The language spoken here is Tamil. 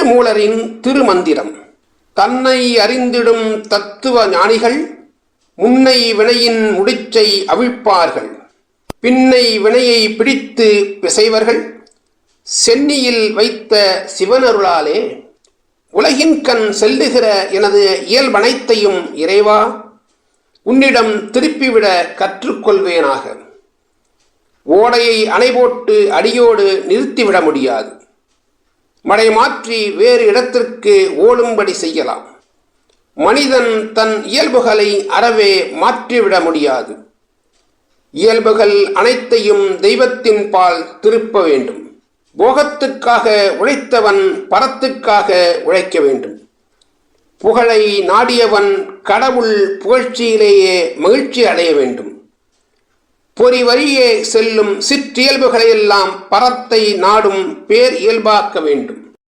திருமூலரின் திருமந்திரம். தன்னை அறிந்திடும் தத்துவ ஞானிகள் முன்னை வினையின் முடிச்சை அவிழ்ப்பார்கள். பின்னை வினையை பிடித்து பிசைவர்கள் சென்னியில் வைத்த சிவனருளாலே உலகின் கண் செல்லுகிற எனது இயல்பனைத்தையும் இறைவா உன்னிடம் திருப்பிவிட கற்றுக்கொள்வேனாக. ஓடையை அணைபோட்டு அடியோடு நிறுத்திவிட முடியாது. மடை மாற்றி வேறு இடத்திற்கு ஓடும்படி செய்யலாம். மனிதன் தன் இயல்புகளை அறவே மாற்றிவிட முடியாது. இயல்புகள் அனைத்தையும் தெய்வத்தின் பால் திருப்ப வேண்டும். போகத்துக்காக உழைத்தவன் பரத்துக்காக உழைக்க வேண்டும். புகழை நாடியவன் கடவுள் புகழ்ச்சியிலேயே மகிழ்ச்சி அடைய வேண்டும். பொறி வழியே செல்லும் சிற்றியல்புகளையெல்லாம் பரத்தை நாடும் பேர் இயல்பாக்க வேண்டும்.